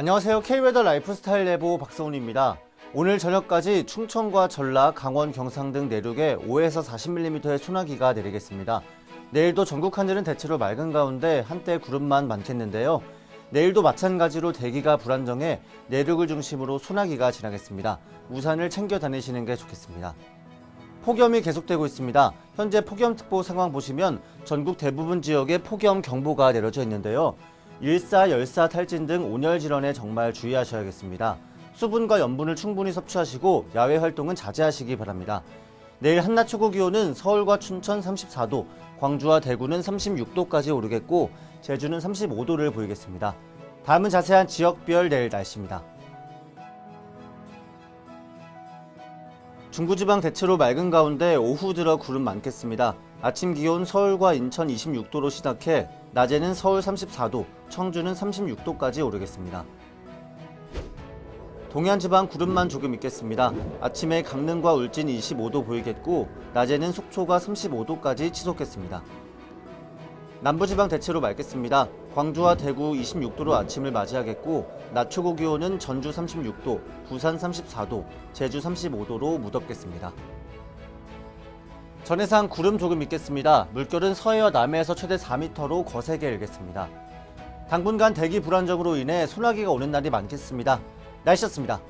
안녕하세요. K웨더 라이프스타일 내부 박성훈입니다. 오늘 저녁까지 충청과 전라, 강원, 경상 등 내륙에 5에서 40mm의 소나기가 내리겠습니다. 내일도 전국 하늘은 대체로 맑은 가운데 한때 구름만 많겠는데요. 내일도 마찬가지로 대기가 불안정해 내륙을 중심으로 소나기가 지나겠습니다. 우산을 챙겨 다니시는 게 좋겠습니다. 폭염이 계속되고 있습니다. 현재 폭염특보 상황 보시면 전국 대부분 지역에 폭염 경보가 내려져 있는데요. 일사, 열사, 탈진 등 온열 질환에 정말 주의하셔야겠습니다. 수분과 염분을 충분히 섭취하시고 야외 활동은 자제하시기 바랍니다. 내일 한낮 최고 기온은 서울과 춘천 34도, 광주와 대구는 36도까지 오르겠고 제주는 35도를 보이겠습니다. 다음은 자세한 지역별 내일 날씨입니다. 중부지방 대체로 맑은 가운데 오후 들어 구름 많겠습니다. 아침 기온 서울과 인천 26도로 시작해 낮에는 서울 34도, 청주는 36도까지 오르겠습니다. 동해안 지방 구름만 조금 있겠습니다. 아침에 강릉과 울진 25도 보이겠고 낮에는 속초가 35도까지 치솟겠습니다. 남부지방 대체로 맑겠습니다. 광주와 대구 26도로 아침을 맞이하겠고 낮 최고 기온은 전주 36도, 부산 34도, 제주 35도로 무덥겠습니다. 전해상 구름 조금 있겠습니다. 물결은 서해와 남해에서 최대 4m로 거세게 일겠습니다. 당분간 대기 불안정으로 인해 소나기가 오는 날이 많겠습니다. 날씨였습니다.